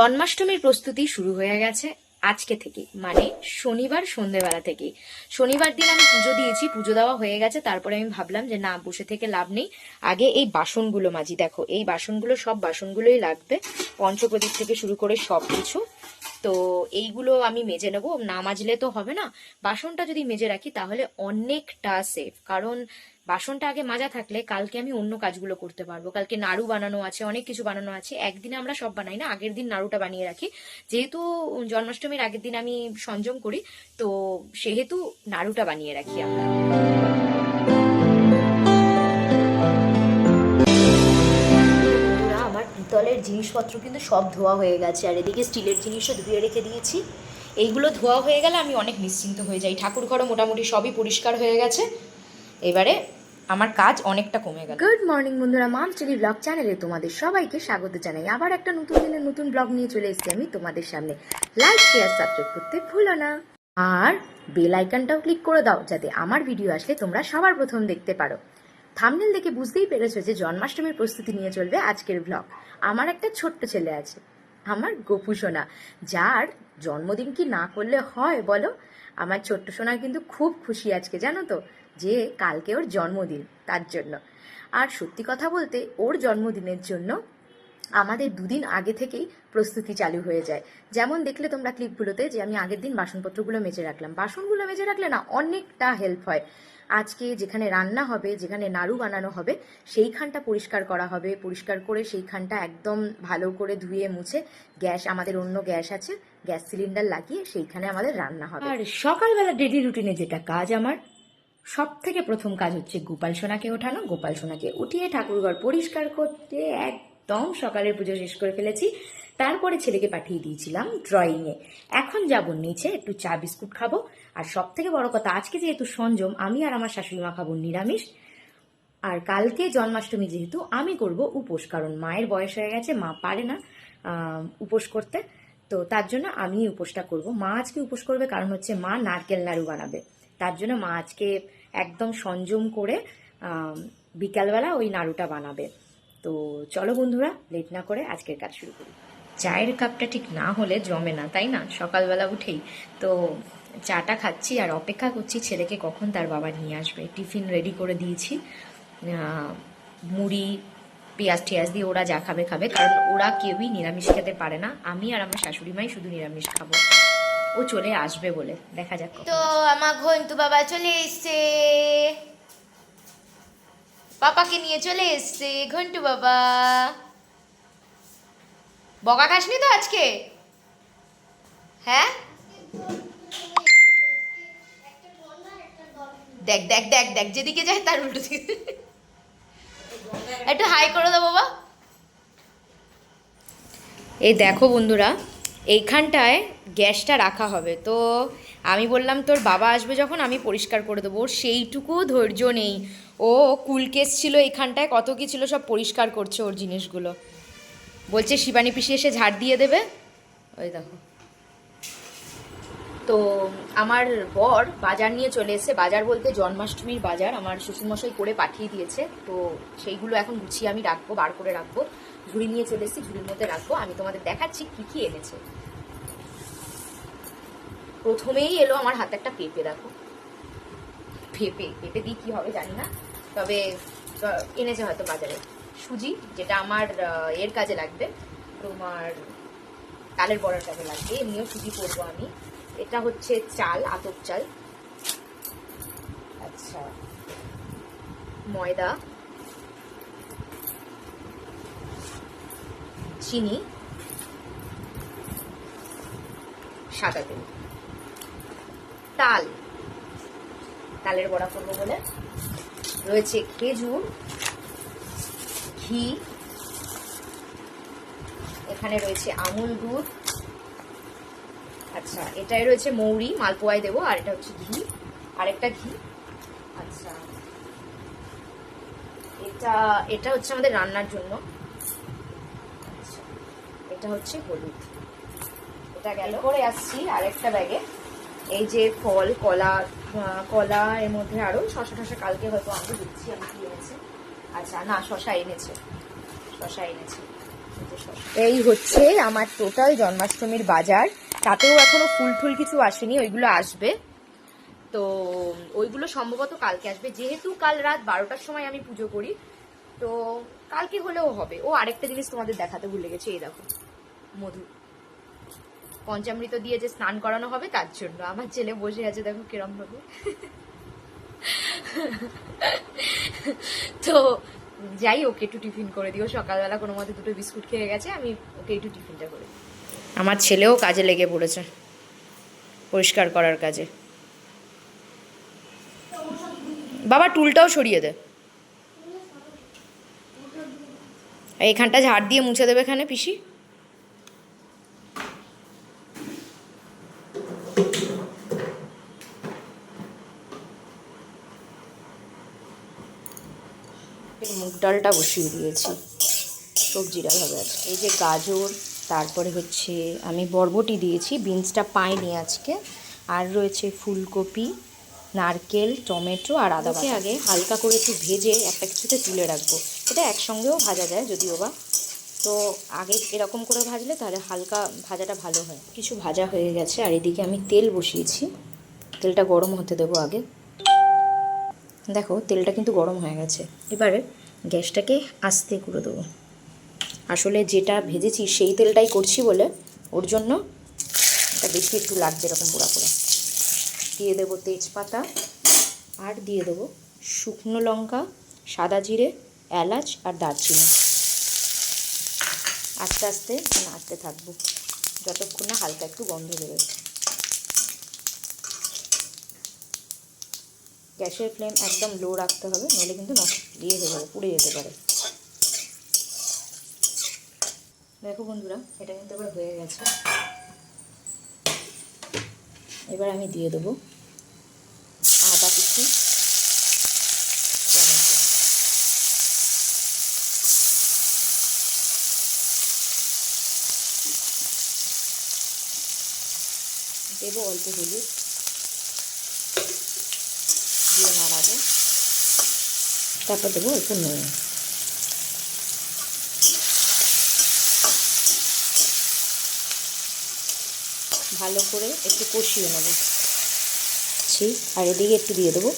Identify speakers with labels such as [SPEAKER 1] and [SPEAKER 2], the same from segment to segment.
[SPEAKER 1] জন্মাষ্টমীর প্রস্তুতি শুরু হয়ে গেছে আজকে থেকে মানে শনিবার সন্ধেবেলা থেকে। শনিবার দিন আমি পুজো দিয়েছি, পুজো দেওয়া হয়ে গেছে, তারপরে আমি ভাবলাম যে না, বসে থেকে লাভ নেই। আগে এই বাসনগুলো মাজি, দেখো, এই বাসনগুলো সব বাসনগুলোই লাগবে, পঞ্চপ্রদীপ থেকে শুরু করে সব কিছু তো এইগুলো আমি মেজে নেব, না মাজলে তো হবে না। বাসনটা যদি মেজে রাখি, তাহলে অনেকটা সেফ কারণ বাসনটা আগে মাজা থাকলে কালকে আমি অন্য কাজগুলো করতে পারব। কালকে নাড়ু বানানো আছে, অনেক কিছু বানানো আছে। একদিনে আমরা সব বানাই না, আগের দিন নাড়ুটা বানিয়ে রাখি। যেহেতু জন্মাষ্টমীর আগের দিন আমি সংযম করি, তো সেহেতু নাড়ুটা বানিয়ে রাখি আমরা। জিনিসপত্র কিন্তু সব ধোয়া হয়ে গেছে। আর এদিকে স্টিলের জিনিসও ধুয়ে রেখে দিয়েছি। এইগুলো ধোয়া হয়ে গেলে আমি অনেক নিশ্চিন্ত হয়ে যাই। ঠাকুর ঘরও মোটামুটি সবই পরিষ্কার হয়ে গেছে। এবারে আমার কাজ অনেকটা কমে গেল। গুড মর্নিং বন্ধুরা। মাম চিলি ব্লগ চ্যানেলে তোমাদের সবাইকে স্বাগত জানাই। আবার একটা নতুন দিনের নতুন ব্লগ নিয়ে চলে এসেছি আমি তোমাদের সামনে। লাইক শেয়ার সাবস্ক্রাইব করতে ভুলো না। আর বেল আইকনটাও ক্লিক করে দাও, যাতে আমার ভিডিও আসলে তোমরা সবার প্রথম দেখতে পারো। থামনেল দেখে বুঝতেই পেরেছ যে জন্মাষ্টমীর প্রস্তুতি নিয়ে চলবে আজকের ব্লগ আমার একটা ছোট্ট ছেলে আছে, আমার গোপু সোনা। যার জন্মদিন কি না করলে হয় বলো? আমার ছোট্ট সোনা কিন্তু খুব খুশি আজকে, জানো তো, যে কালকে ওর জন্মদিন, তার জন্য। আর সত্যি কথা বলতে, ওর জন্মদিনের জন্য আমাদের দুদিন আগে থেকেই প্রস্তুতি চালু হয়ে যায়। যেমন দেখলে তোমরা ক্লিপগুলোতে যে আমি আগের দিন বাসনপত্রগুলো মেজে রাখলাম। বাসনগুলো মেজে রাখলে না অনেকটা হেল্প হয়। আজকে যেখানে রান্না হবে, যেখানে নাড়ু বানানো হবে, সেইখানটা পরিষ্কার করা হবে। পরিষ্কার করে সেইখানটা একদম ভালো করে ধুয়ে মুছে গ্যাস, আমাদের অন্য গ্যাস আছে, গ্যাস সিলিন্ডার লাগিয়ে সেইখানে আমাদের রান্না হবে। আর সকালবেলা ডেলি রুটিনে যেটা কাজ আমার সব থেকে প্রথম কাজ হচ্ছে গোপাল সোনাকে ওঠানো। গোপাল সোনাকে উঠিয়ে ঠাকুরঘর পরিষ্কার করতে একদম সকালের পুজো শেষ করে ফেলেছি। তারপরে ছেলেকে পাঠিয়ে দিয়েছিলাম ড্রয়িংয়ে। এখন যাব নিচে, একটু চা, বিস্কুট খাব। আর সব থেকে বড় কথা, আজকে যেহেতু সঞ্জম, আমি আর আমার শাশুড়ি মা খাব নিরামিষ। আর কালকে জন্মাষ্টমী যেহেতু, আমি করব উপোস, কারণ মায়ের বয়স হয়ে গেছে, মা পারে না উপোস করতে। তো তার জন্য আমি উপোসটা করব। মা আজকে উপোস করবে, কারণ হচ্ছে মা নারকেল নাড়ু বানাবে। তার জন্য মা আজকে একদম সংযম করে বিকালবেলা ওই নাড়ুটা বানাবে। তো চলো বন্ধুরা, লেট না করে আজকের কাজ শুরু করি। চায়ের কাপটা ঠিক না হলে জমে না তাই না? সকালবেলা উঠেই। তো চাটা খাচ্ছি আর অপেক্ষা করছি ছেলেকে কখন তার বাবা নিয়ে আসবে। টিফিন রেডি করে দিয়েছি। মুড়ি পেঁয়াজ টিয়াজ দিয়ে ওরা যা খাবে খাবে। কারণ ওরা কেউই নিরামিষ খেতে পারে না। আমি আর আমার শাশুড়ি মাই শুধু নিরামিষ খাব। ও চলে আসবে বলে। দেখা যাক
[SPEAKER 2] তো আমার ঘন্টু বাবা চলে এসছে। পাপাকে নিয়ে চলে এসছে। ঘন্টু বাবা। বকা খাসনি তো আজকে? হ্যাঁ? দেখ দেখ দেখ দেখ, যেদিকে যায় তার উল্টো দিকে। একটু হাই করে দাও বাবা।
[SPEAKER 1] এই দেখো বন্ধুরা, এইখানটায় গ্যাসটা রাখা হবে। তো আমি বললাম, তোর বাবা আসবে যখন, আমি পরিষ্কার করে দেবো। সেইটুকু ধৈর্য নেই। ও কুলকেস ছিল এইখানটায়, কত কি ছিল সব পরিষ্কার করছে ওর জিনিসগুলো। বলছে, শিবানী পিসি এসে ঝাড় দিয়ে দেবে? ওই দেখো। তো আমার বর বাজার নিয়ে চলে এসেছে। বাজার বলতে জন্মাষ্টমীর বাজার আমার শ্বশুরমশাই করে পাঠিয়ে দিয়েছে। তো সেইগুলো এখন গুছিয়ে আমি রাখব, বার করে রাখব। ঝুড়ি নিয়ে চলে এসেছি, ঝুড়ির মধ্যে রাখব। আমি তোমাদের দেখাচ্ছি কি কি এনেছে। প্রথমেই এলো আমার হাতে একটা পেঁপে, দেখো। পেঁপে পেঁপে দিয়ে কি হবে জানি না। তবে এনেছে হয়তো বাজারে। সুজি, যেটা আমার এর কাজে লাগবে তোমার তালের বড়ার কাজে লাগবে এমনিও সুজি করব আমি। এটা হচ্ছে চাল, আতপ চাল। আচ্ছা ময়দা। চিনি। সাদা তেল। তাল। তালের বড়া করব বলে। রয়েছে খেজুর। ঘি। এখানে রয়েছে আমুল দুধ। আচ্ছা এটাই রয়েছে মৌরি মালপোয়ায় দেবো, আর এটা হচ্ছে ঘি। আরেকটা ঘি। আচ্ছা। এটা এটা হচ্ছে আমাদের রান্নার জন্য। আচ্ছা এটা হচ্ছে হলুদ। এটা গেল। করে আসছি আরেকটা ব্যাগে। এই যে ফল, কলা কলা এর মধ্যে আরও শশা টশা কালকে হয়তো আমি দিচ্ছি, আমি কি এনেছে। আচ্ছা না, শশা এনেছে। শশা এনেছে। এই হচ্ছে আমার টোটাল জন্মাষ্টমীর বাজার। তাতেও এখনও ফুল টুল কিছু আসেনি, ওইগুলো আসবে। তো, ওইগুলো সম্ভবত কালকে আসবে। যেহেতু কাল রাত বারোটার সময় আমি পুজো করি, তো কালকে হলেও হবে। ও আরেকটা জিনিস তোমাদের দেখাতে ভুলে গেছে, এই দেখো, মধু। পঞ্চামৃত দিয়ে যে স্নান করানো হবে, তার জন্য। আমার ছেলে বসে আছে, দেখো, কিরম ভাবে। তো যাই ওকে একটু টিফিন করে দিও। সকালবেলা কোনো মতে দুটো বিস্কুট খেয়ে গেছে, আমি ওকে একটু টিফিনটা করে আমার ছেলেও কাজে লেগে পড়েছে, পরিষ্কার করার কাজে। বাবা, টুলটাও সরিয়ে দে। এইখানটা ঝাড় দিয়ে মুছে দেবে এখানে, পিসি? ডালটা বসিয়ে দিয়েছি। সবজি ডাল হবে আজকে। এই যে গাজর তারপরে হচ্ছে আমি বরবটি দিয়েছি বিনসটা পাইনি আজকে। আর রয়েছে ফুলকপি নারকেল টমেটো আর আদা বাটা। আগে হালকা করে একটু ভেজে একটা কিছুতে তুলে রাখব। এটা একসঙ্গেও ভাজা যায় যদিও বা। তো আগে এরকম করে ভাজলে তাহলে হালকা ভাজাটা ভালো হয়। কিছু ভাজা হয়ে গেছে আর এদিকে আমি তেল বসিয়েছি। তেলটা গরম হতে দেবো আগে। দেখো তেলটা কিন্তু গরম হয়ে গেছে। এবারে গ্যাসটাকে আস্তে করে দেবো। আসলে যেটা ভেজেছি সেই তেলটাই করছি বলে ওর জন্য এটা বেশি একটু লাগছে এরকম পোড়া করে দিয়ে দেবো তেজপাতা আর দিয়ে দেবো শুকনো লঙ্কা, সাদা জিরে, এলাচ আর দারচিনি। আস্তে আস্তে নাড়তে থাকব, যতক্ষণ না হালকা একটু গন্ধ বেরোয়। গ্যাসের ফ্লেম একদম লো রাখতে হবে, নইলে কিন্তু নষ্ট ইয়ে হয়ে যাবে, পুড়ে যেতে পারে। দেখো বন্ধুরা, এটা কিন্তু এবার হয়ে গেছে। এবার আমি দিয়ে দেবো আদা কিছু দেবো অল্প হলুদ। দিয়ে নাড়াবো। তারপর দেবো অল্প নুন। ভালো করে একটু কষিয়ে নেব। ছি, আর এদিকে একটু দিয়ে দেবো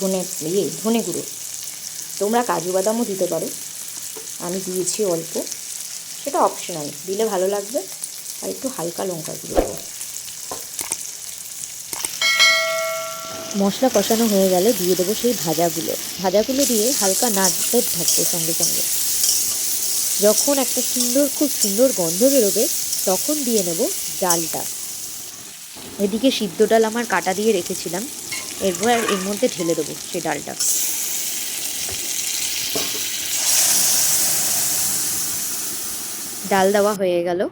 [SPEAKER 1] ধনে ইয়ে ধনে গুঁড়ো। তোমরা কাজু বাদামও দিতে পারো। আমি দিয়েছি অল্প। সেটা অপশনাল দিলে ভালো লাগবে। আর একটু হালকা লঙ্কা গুঁড়ো। দেবো মশলা কষানো হয়ে গেলে দিয়ে দেবো সেই ভাজাগুলো। ভাজাগুলো দিয়ে হালকা নাড়তে থাকবে সঙ্গে সঙ্গে। যখন একটা সুন্দর, খুব সুন্দর গন্ধ বেরোবে, তখন দিয়ে নেব ডালটা। এদিকে সিদ্ধ ডাল আমার কাটা দিয়ে রেখেছিলাম। এরপর এর মধ্যে ঢেলে দেবো সেই ডালটা। ডাল দেওয়া হয়ে গেল।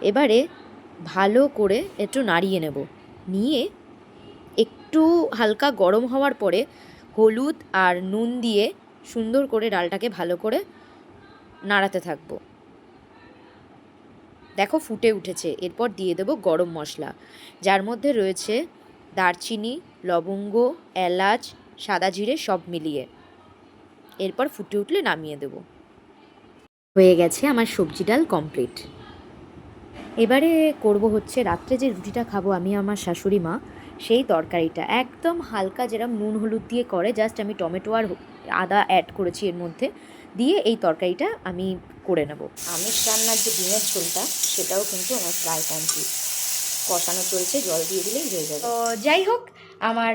[SPEAKER 1] এবারে ভালো করে একটু নাড়িয়ে নেব। নিয়ে একটু হালকা গরম হওয়ার পরে হলুদ আর নুন দিয়ে সুন্দর করে ডালটাকে ভালো করে নাড়াতে থাকব। দেখো ফুটে উঠেছে। এরপর দিয়ে দেবো গরম মশলা। যার মধ্যে রয়েছে দারচিনি, লবঙ্গ, এলাচ, সাদা জিরে সব মিলিয়ে। এরপর ফুটে উঠলে নামিয়ে দেবো। হয়ে গেছে আমার সবজি ডাল কমপ্লিট। এবারে করব হচ্ছে রাত্রে যে রুটিটা খাব আমি আমার শাশুড়ি মা সেই তরকারিটা। একদম হালকা যেরকম নুন হলুদ দিয়ে করে জাস্ট আমি টমেটো আর আদা অ্যাড করেছি এর মধ্যে দিয়ে এই তরকারিটা আমি করে নেব। আমিষ রান্নার যে ডিমের ঝোলটা সেটাও কিন্তু আমার প্রায় কমপ্লিট কষানো চলছে জল দিয়ে দিলেই হয়ে যাবে। তো যাই হোক আমার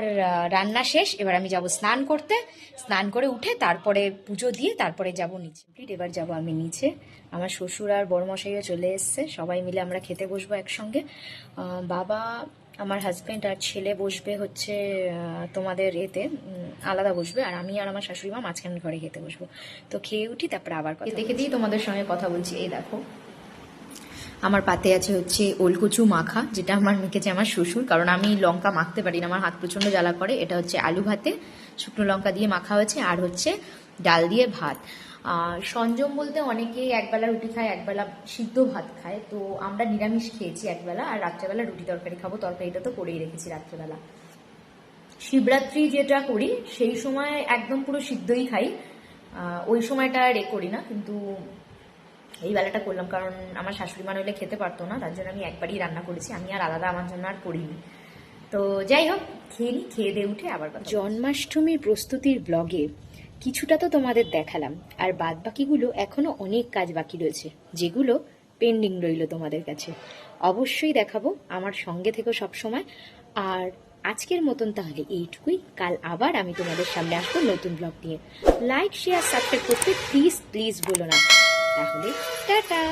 [SPEAKER 1] রান্না শেষ। এবার আমি যাব স্নান করতে। স্নান করে উঠে তারপরে পুজো দিয়ে তারপরে যাব নিচে। Complete, এবার যাব আমি নিচে। আমার শ্বশুর আর বড়মশাইও চলে এসছে। সবাই মিলে আমরা খেতে বসবো একসঙ্গে। বাবা আমার হাজব্যান্ড আর ছেলে বসবে হচ্ছে তোমাদের এতে আলাদা বসবে আর আমি আর আমার শাশুড়ি মা মাঝখানে ঘরে খেতে বসবো। তো খেয়ে উঠি তারপরে আবার দেখে দিই তোমাদের সঙ্গে কথা বলছি এই দেখো। আমার পাতে আছে হচ্ছে ওলকচু মাখা যেটা আমার মেখেছে আমার শ্বশুর কারণ আমি লঙ্কা মাখতে পারি না আমার হাত প্রচণ্ড জ্বালা করে। এটা হচ্ছে আলু ভাতে শুকনো লঙ্কা দিয়ে মাখা হয়েছে আর হচ্ছে ডাল দিয়ে ভাত। সঞ্জম বলতে অনেকেই একবেলা রুটি খায়, একবেলা সিদ্ধ ভাত খায়। তো আমরা নিরামিষ খেয়েছি একবেলা, আর রাত্রেবেলা রুটি তরকারি খাব। তরকারিটা তো করেই রেখেছি রাত্রেবেলা। শিবরাত্রি যেটা করি, সেই সময় একদম পুরো সিদ্ধই খাই। ওই সময়টা এ করি না, কিন্তু এই বেলাটা করলাম, কারণ আমার শাশুড়ি মা নইলে খেতে পারতো না, তার জন্য আমি একবারই রান্না করেছি। আমি আর আলাদা আমার জন্য আর করিনি। তো যাই হোক, খেয়ে খেয়ে দিয়ে উঠে আবার জন্মাষ্টমীর প্রস্তুতির ব্লগে কিছুটা তো তোমাদের দেখালাম, আর বাদ বাকিগুলো এখনও অনেক কাজ বাকি রয়েছে, যেগুলো পেন্ডিং রইল তোমাদের কাছে। অবশ্যই দেখাবো আমার সঙ্গে থেকো সবসময়। আর আজকের মতন তাহলে এইটুকুই। কাল আবার আমি তোমাদের সামনে আসব নতুন ব্লগ নিয়ে। লাইক শেয়ার সাবস্ক্রাইব করতে প্লিজ প্লিজ বলো না। তাহলে, টাটা!